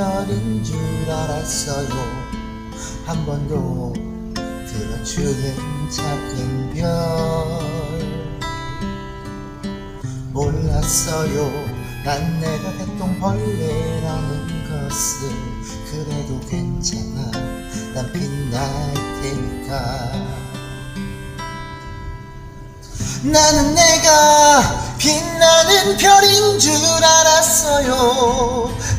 별인 줄 알았어요. 한 번도 들어주는 작은 별. 몰랐어요. 난 내가 개똥벌레라는 것을 그래도 괜찮아. 난 빛날 테니까. 나는 내가 빛나는 별인 줄 알았어요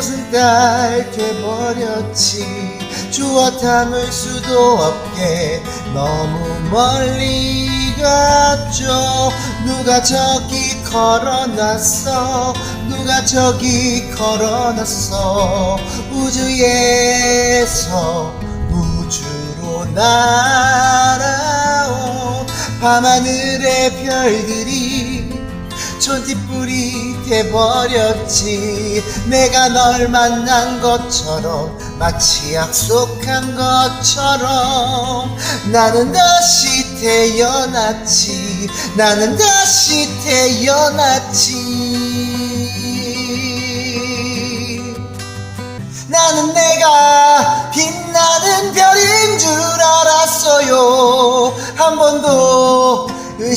조승달 돼버렸지. 주워 담을 수도 없게 너무 멀리 갔죠. 누가 저기 걸어놨어? 누가 저기 걸어놨어? 우주에서 우주로 날아온 밤하늘의 별들이 촌티불이 돼버렸지. 내가 널 만난 것처럼 마치 약속한 것처럼. 나는 다시 태어났지. 나는 다시 태어났지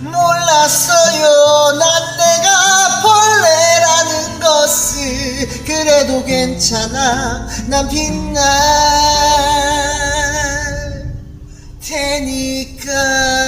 몰랐어요. 난 내가 벌레라는 것을. 그래도 괜찮아. 난 빛날 테니까.